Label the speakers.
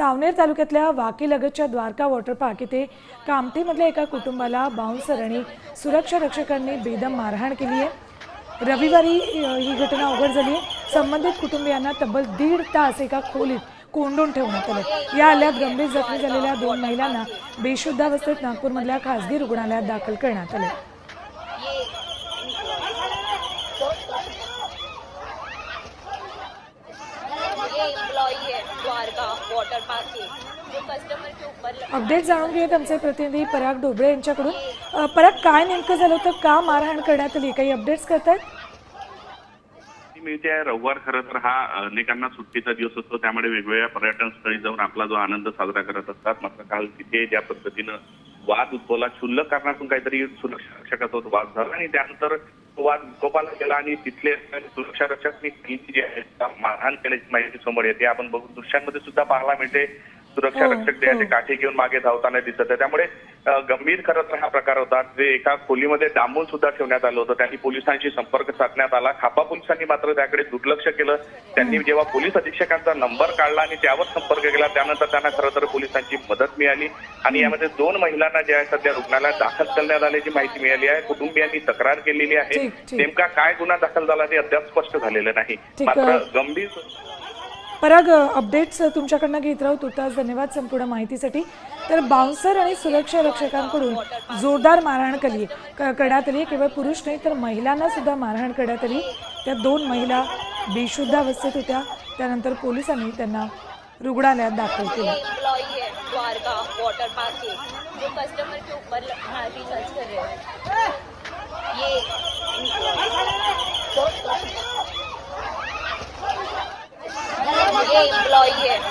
Speaker 1: सावनेर तालुक्यातल्या वाकीलगतच्या Dwarka water park इथे कामठीमधल्या एका कुटुंबाला बाउन्सर आणि सुरक्षा रक्षकांनी बेदम मारहाण केली आहे. रविवारी ही घटना उघड झाली आहे. संबंधित कुटुंबियांना तब्बल दीड तास एका खोलीत कोंडून ठेवण्यात आलं. या हल्ल्यात गंभीर जखमी झालेल्या दोन महिलांना बेशुद्धावस्थेत नागपूरमधल्या खासगी रुग्णालयात दाखल करण्यात आले
Speaker 2: ये एम्प्लॉई द्वारका वाटर पार्क के जो कस्टमर के ऊपर
Speaker 1: अपडेट जाणून घेत आमचे प्रतिनिधी पराग ढोबळे यांच्याकडून. पराग काय नेमकं झालं होतं? का मारहाण करण्यात आली? काही अपडेट्स करतायत?
Speaker 3: ती मिळते रविवार खरं तर हा अनेकांना सुट्टीचा दिवस असतो. त्यामुळे वेगवेगळ्या पर्यटन स्थळी जाऊन आपला जो आनंद साजरा करत असतात. मात्र काल तिथे ज्या पद्धतीनं वाद उद्भवला क्षुल्लक कारणातून काहीतरी सुरक्षा रक्षकाचा वाद झाला आणि त्यानंतर वाद विकोपाला गेला आणि तिथले सुरक्षा रक्षक जी जे आहेत त्या मारहाण केल्याची माहिती समोर येते. आपण बघू दृश्यांमध्ये सुद्धा पाहायला मिळते सुरक्षा
Speaker 1: हो,
Speaker 3: रक्षक जे आहे ते
Speaker 1: हो.
Speaker 3: काठी घेऊन मागे धावताना दिसत आहे. त्यामुळे गंभीर खरं तर हा प्रकार होता. जे एका खोलीमध्ये डांबून सुद्धा ठेवण्यात आलं होतं. त्यांनी पोलिसांशी संपर्क साधण्यात आला. खापा पोलिसांनी मात्र त्याकडे दुर्लक्ष केलं. त्यांनी जेव्हा पोलीस अधीक्षकांचा नंबर काढला आणि त्यावर संपर्क केला त्यानंतर त्यांना खरं तर पोलिसांची मदत मिळाली. आणि यामध्ये दोन महिलांना जे आहे सध्या रुग्णालयात दाखल करण्यात आल्याची माहिती मिळाली आहे. कुटुंबियांनी तक्रार केलेली आहे. नेमका काय गुन्हा दाखल झाला ते अद्याप स्पष्ट झालेलं नाही. मात्र गंभीर
Speaker 1: पराग अपडेट्स तुमच्याकडनं घेत राहू. तुर्तास धन्यवाद संपूर्ण माहितीसाठी. तर बाउन्सर आणि सुरक्षा रक्षकांकडून जोरदार मारहाण केली. क- करण्यात आली. केवळ पुरुष नाही तर महिलांना सुद्धा मारहाण करण्यात आली. त्या दोन महिला बेशुद्ध अवस्थेत होत्या. त्यानंतर पोलिसांनी त्यांना रुग्णालयात दाखल केलं.
Speaker 2: वाटर पार्क जो कस्टमर के ऊपर रिसर्च कर रहे हैं. ये ये एम्प्लॉई है